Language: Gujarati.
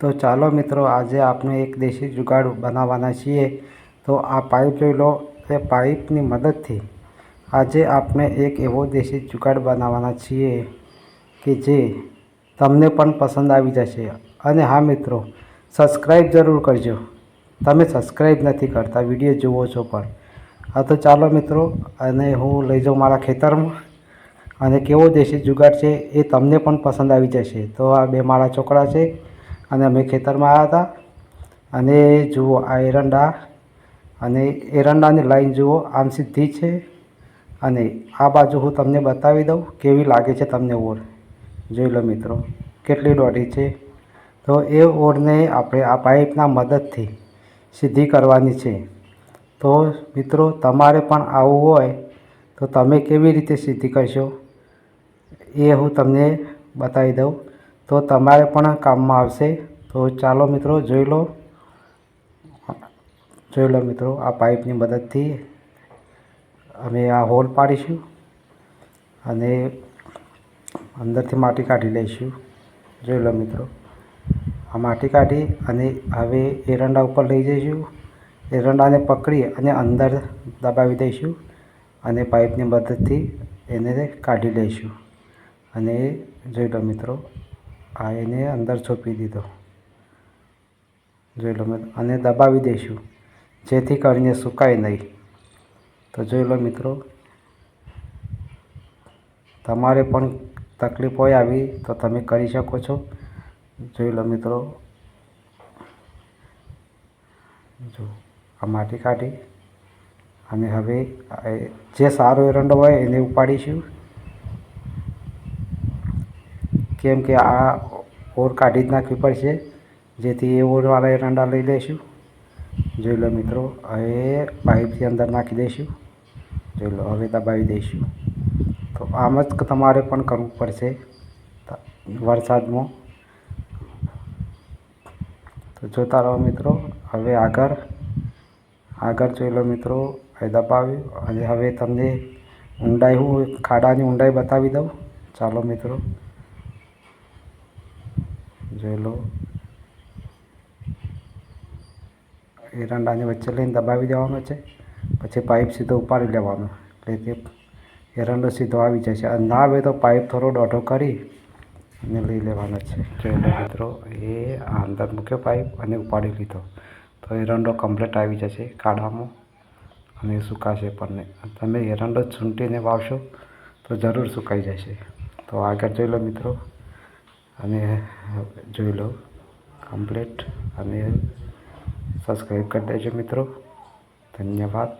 તો ચાલો મિત્રો, આજે આપણે એક દેશી જુગાડ બનાવવાના છીએ. તો આ પાઇપ જોઈ લો, એ પાઇપની મદદથી આજે આપણે એક એવો દેશી જુગાડ બનાવવાના છીએ કે જે તમને પણ પસંદ આવી જશે. અને હા મિત્રો સબસ્ક્રાઈબ જરૂર કરજો. તમે સબસ્ક્રાઈબ નથી કરતા, વીડિયો જુઓ છો પણ. હા તો ચાલો મિત્રો, અને હું લઈ જાઉં મારા ખેતરમાં. અને કેવો દેશી જુગાડ છે એ તમને પણ પસંદ આવી જશે. તો આ બે મારા છોકરા છે અને અમે ખેતરમાં આવ્યા હતા. અને જુઓ આ એરંડા, અને એરંડાની લાઈન જુઓ, આમ સીધી છે. અને આ બાજુ હું તમને બતાવી દઉં કેવી લાગે છે તમને ઓળ જોઈ લો મિત્રો, કેટલી દોઢી છે. તો એ ઓળને આપણે આ પાઇપના મદદથી સીધી કરવાની છે. તો મિત્રો, તમારે પણ આવું હોય તો તમે કેવી રીતે સીધી કરશો એ હું તમને બતાવી દઉં. તો તમારે પણ કામમાં આવશે. તો ચાલો મિત્રો, જોઈ લો. જોઈ લો મિત્રો, આ પાઇપની મદદથી અમે આ હોલ પાડીશું અને અંદરથી માટી કાઢી લઈશું. જોઈ લો મિત્રો, આ માટી કાઢી અને હવે એરંડા ઉપર લઈ જઈશું. એરંડાને પકડી અને અંદર દબાવી દઈશું અને પાઇપની મદદથી એને કાઢી લઈશું. અને જોઈ લો મિત્રો આ એને અંદર છોપી દીધો. જોઈ લો અને દબાવી દઈશું. જેથી કરીને સુકાય નહીં. તો જોઈ લો મિત્રો, તમારે પણ તકલીફ હોય આવી તો તમે કરી શકો છો. જોઈ લો મિત્રો, જો, આ માટી કાઢી. અને હવે જે સારો એરંડો હોય એને ઉપાડીશું. કેમ કે આ ઓર કાઢી જ નાખવી પડશે. જેથી એ ઓરવાળા એરંડા લઈ લઈશું જોઈ લો મિત્રો, હવે પાઇપથી અંદર નાખી દઈશું જોઈ લો, હવે દબાવી દઈશું તો આમ જ તમારે પણ કરવું પડશે વરસાદમાં. તો જોતા રહો મિત્રો, હવે આગળ આગળ જોઈ લો મિત્રો, હવે દબાવ્યું. અને હવે તમને ઊંડાઈ હું, ખાડાની ઊંડાઈ બતાવી દઉં. ચાલો મિત્રો. જોઈ લો. એરંડાની વચ્ચે લઈને દબાવી દેવાનો છે. પછી પાઇપ સીધો ઉપાડી લેવાનો. એટલે તે એરંડો સીધો આવી જશે અને ના આવે તો પાઇપ થોડો દોઢો કરી અને લઈ લેવાનો છે. જોઈ લો મિત્રો, એ અંદર મૂક્યો પાઇપ અને ઉપાડી લીધો. તો એરંડો કમ્પ્લીટ આવી જશે કાઢામાં અને સુકાશે પણ તમે એરંડો ચૂંટીને વાવશો તો જરૂર સુકાઈ જશે. તો આગળ જોઈ લો મિત્રો. અને જોઈ લો કમ્પ્લીટ અને સબસ્ક્રાઈબ કરી દેજો મિત્રો. ધન્યવાદ.